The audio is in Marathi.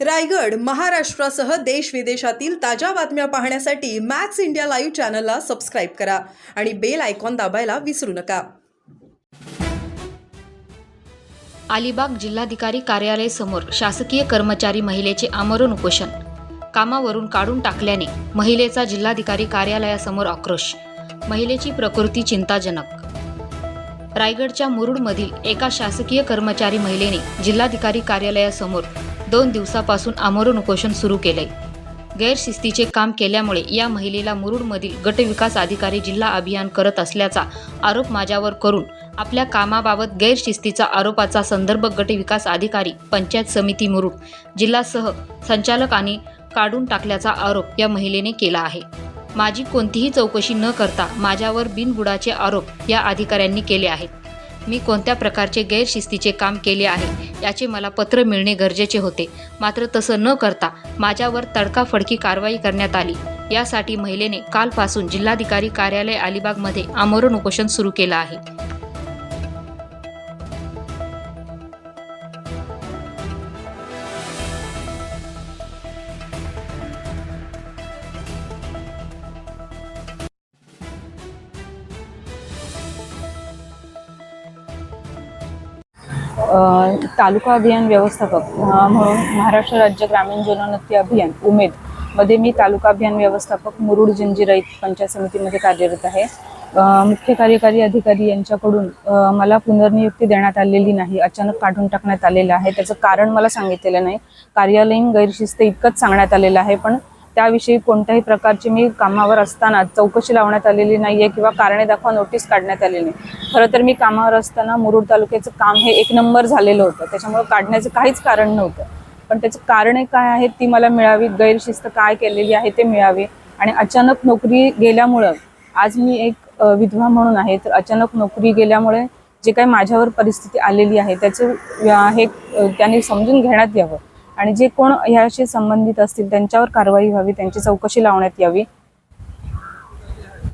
रायगड महाराष्ट्रासह देश विदेशातील ताज्या बातम्या पाहण्यासाठी मॅक्स इंडिया लाईव्ह चॅनलला सबस्क्राईब करा आणि बेल आयकॉन दाबायला विसरू नका. अलिबाग जिल्हाधिकारी कार्यालय समोर शासकीय कर्मचारी महिलेचे आमरण उपोषण. कामावरून काढून टाकल्याने महिलेचा जिल्हाधिकारी कार्यालयासमोर आक्रोश. महिलेची प्रकृती चिंताजनक. रायगडच्या मुरुडमधील एका शासकीय कर्मचारी महिलेने जिल्हाधिकारी कार्यालयासमोर दोन दिवसापासून आमरण उपोषण सुरू केलंय. गैरशिस्तीचे काम केल्यामुळे या महिलेला मुरुडमधील गटविकास अधिकारी जिल्हा अभियान करत असल्याचा आरोप माझ्यावर करून आपल्या कामाबाबत गैरशिस्तीचा आरोपाचा संदर्भ गटविकास अधिकारी पंचायत समिती मुरुड जिल्हासह संचालक आणि काढून टाकल्याचा आरोप या महिलेने केला आहे. माझी कोणतीही चौकशी न करता माझ्यावर बिनबुडाचे आरोप या अधिकाऱ्यांनी केले आहेत. मी कोणत्या प्रकारचे गैरशिस्तीचे काम केले आहे याचे मला पत्र मिळणे गरजेचे होते. मात्र तसं न करता माझ्यावर तडकाफडकी कारवाई करण्यात आली. यासाठी महिलेने कालपासून जिल्हाधिकारी कार्यालय अलिबागमध्ये आमरण उपोषण सुरू केलं आहे. तालुका अभियान व्यवस्थापक म्हणून महाराष्ट्र राज्य ग्रामीण जनोन्नती अभियान उमेदमध्ये मी तालुका अभियान व्यवस्थापक मुरुड जंजिराईत पंचायत समितीमध्ये कार्यरत आहे. मुख्य कार्यकारी अधिकारी यांच्याकडून मला पुनर्नियुक्ती देण्यात आलेली नाही अचानक काढून टाकण्यात आलेलं आहे. त्याचं कारण मला सांगितलेलं नाही. कार्यालयीन गैरशिस्त इतकंच सांगण्यात आलेलं आहे पण त्याविषयी कोणत्याही प्रकारची मी कामावर असताना चौकशी लावण्यात आलेली नाहीये किंवा कारणे दाखवा नोटीस काढण्यात आलेली नाही. खरं तर मी कामावर असताना मुरुड तालुक्याचं काम हे एक नंबर झालेलं होतं. त्याच्यामुळे काढण्याचं काहीच कारण नव्हतं. पण त्याचं कारणे काय आहेत ती मला मिळावी गैरशिस्त काय केलेली आहे ते मिळावे. आणि अचानक नोकरी गेल्यामुळं आज मी एक विधवा म्हणून आहे. तर अचानक नोकरी गेल्यामुळे जे काही माझ्यावर परिस्थिती आलेली आहे त्याचं हे त्याने समजून घेण्यात यावं. आणि जे कोण ह्याशी संबंधित असतील त्यांच्यावर कारवाई व्हावी त्यांची चौकशी लावण्यात यावी.